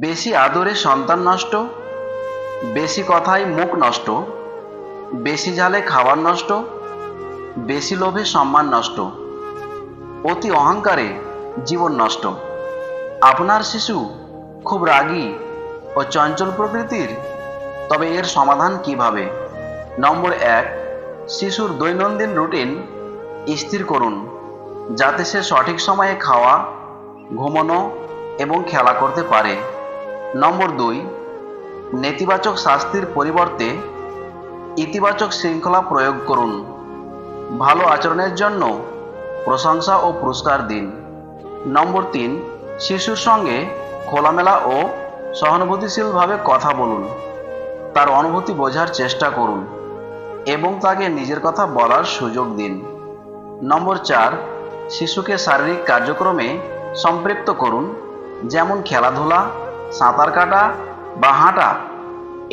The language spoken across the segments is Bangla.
বেশি আদরে সন্তান নষ্ট, বেশি কথায় মুখ নষ্ট, বেশি জালে খাবার নষ্ট, বেশি লোভে সম্মান নষ্ট, অতি অহংকারে জীবন নষ্ট। আপনার শিশু খুব রাগী ও চঞ্চল প্রকৃতির, তবে এর সমাধান কীভাবে? নম্বর এক, শিশুর দৈনন্দিন রুটিন স্থির করুন, যাতে সে সঠিক সময়ে খাওয়া, ঘুমানো এবং খেলা করতে পারে। নম্বর দুই, নেতিবাচক শাস্তির পরিবর্তে ইতিবাচক শৃঙ্খলা প্রয়োগ করুন। ভালো আচরণের জন্য প্রশংসা ও পুরস্কার দিন। নম্বর তিন, শিশুর সঙ্গে খোলামেলা ও সহানুভূতিশীলভাবে কথা বলুন। তার অনুভূতি বোঝার চেষ্টা করুন এবং তাকে নিজের কথা বলার সুযোগ দিন। নম্বর চার, শিশুকে শারীরিক কার্যক্রমে সম্পৃক্ত করুন, যেমন খেলাধুলা সাঁতার কাটা বা হাঁটা,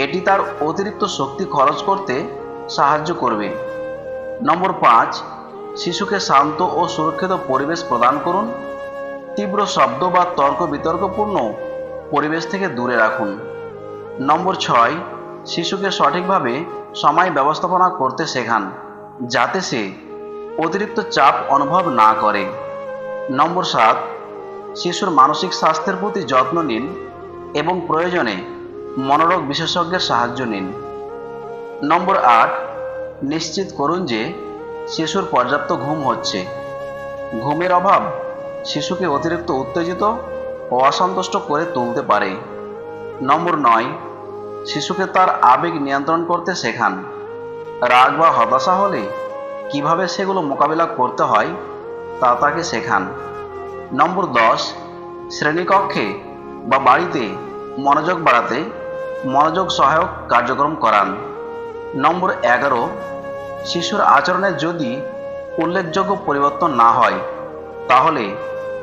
এটি তার অতিরিক্ত শক্তি খরচ করতে সাহায্য করবে। নম্বর পাঁচ, শিশুকে শান্ত ও সুরক্ষিত পরিবেশ প্রদান করুন। তীব্র শব্দ বা তর্ক বিতর্কপূর্ণ পরিবেশ থেকে দূরে রাখুন। নম্বর ছয়, শিশুকে সঠিকভাবে সময় ব্যবস্থাপনা করতে শেখান, যাতে সে অতিরিক্ত চাপ অনুভব না করে। নম্বর সাত, শিশুর মানসিক স্বাস্থ্যের প্রতি যত্ন নিন। এবং প্রয়োজনে মনোরোগ বিশেষজ্ঞের সাহায্য নিন। নম্বর আট, নিশ্চিত করুন যে শিশুর পর্যাপ্ত ঘুম হচ্ছে। ঘুমের অভাব শিশুকে অতিরিক্ত উত্তেজিত ও অসন্তুষ্ট করে তুলতে পারে। নম্বর নয়, শিশুকে তার আবেগ নিয়ন্ত্রণ করতে শেখান। রাগ বা হতাশা হলে কীভাবে সেগুলো মোকাবিলা করতে হয় তা তাকে শেখান। নম্বর দশ, শ্রেণীকক্ষে বা বাড়িতে মনোযোগ বাড়াতে মনোযোগ সহায়ক কার্যক্রম করান। নম্বর এগারো, শিশুর আচরণে যদি উল্লেখযোগ্য পরিবর্তন না হয়, তাহলে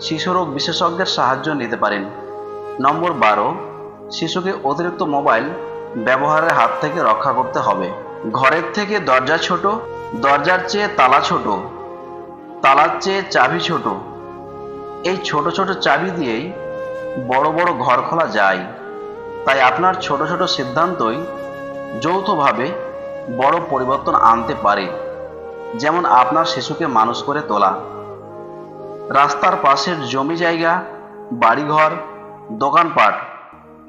শিশুরোগ বিশেষজ্ঞের সাহায্য নিতে পারেন। নম্বর বারো, শিশুকে অতিরিক্ত মোবাইল ব্যবহারের হাত থেকে রক্ষা করতে হবে। ঘরের থেকে দরজা ছোট, দরজার চেয়ে তালা ছোট, তালার চেয়ে চাবি ছোট। এই ছোট ছোট চাবি দিয়েই বড় বড় ঘর খোলা যায়। তাই আপনার ছোট ছোট সিদ্ধান্তই যৌথভাবে বড় পরিবর্তন আনতে পারে। যেমন আপনার শিশুকে মানুষ করে তোলা। রাস্তার পাশের জমি জায়গা, বাড়িঘর, দোকানপাট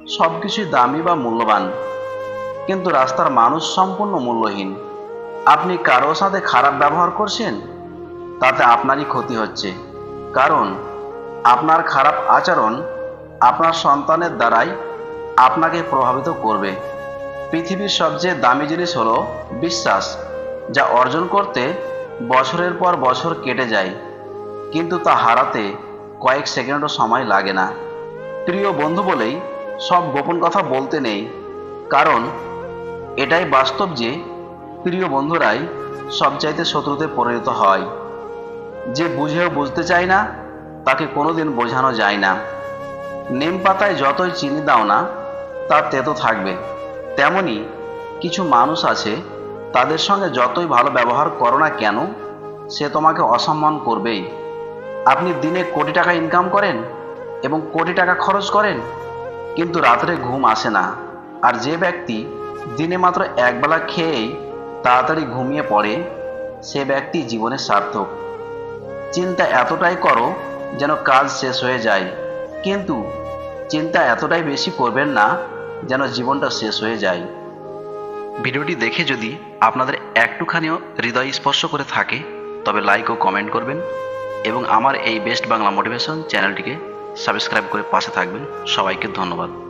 সব কিছুই দামি বা মূল্যবান। কিন্তু রাস্তার মানুষ সম্পূর্ণ মূল্যহীন। আপনি কারও সাথে খারাপ ব্যবহার করছেন? তাতে আপনারই ক্ষতি হচ্ছে। কারণ আপনার খারাপ আচরণ আপনার সন্তানের দ্বারাই আপনাকে প্রভাবিত করবে। পৃথিবীর সবচেয়ে দামি জিনিস হলো বিশ্বাস, যা অর্জন করতে বছরের পর বছর কেটে যায়, কিন্তু তা হারাতে কয়েক সেকেন্ডও সময় লাগে না। প্রিয় বন্ধু বলেই সব গোপন কথা বলতে নেই, কারণ এটাই বাস্তব যে প্রিয় বন্ধুরাই সবচাইতে শত্রুতে পরিণত হয়। যে বুঝেও বুঝতে চায় না, তাকে কোনোদিন বোঝানো যায় না। নিম পাতায় যতই চিনি দাও না, তার তেতো থাকবে। তেমনি কিছু মানুষ আছে, তাদের সঙ্গে যতই ভালো ব্যবহার করো না কেন, সে তোমাকে অসম্মান করবেই। আপনি দিনে কোটি টাকা ইনকাম করেন এবং কোটি টাকা খরচ করেন, কিন্তু রাত্রে ঘুম আসে না। আর যে ব্যক্তি দিনে মাত্র একবেলা খেয়েই তাড়াতাড়ি ঘুমিয়ে পড়ে, সে ব্যক্তি জীবনের সার্থক। চিন্তা এতটাই করো যেন কাজ শেষ হয়ে যায়। কিন্তু চিন্তা এতটাই বেশি করবেন না যেন জীবনটা শেষ হয়ে যায়। ভিডিওটি দেখে যদি আপনাদের একটুখানিও হৃদয় স্পর্শ করে থাকে, তবে লাইক ও কমেন্ট করবেন এবং আমার এই বেস্ট বাংলা মোটিভেশন চ্যানেলটিকে সাবস্ক্রাইব করে পাশে থাকবেন। সবাইকে ধন্যবাদ।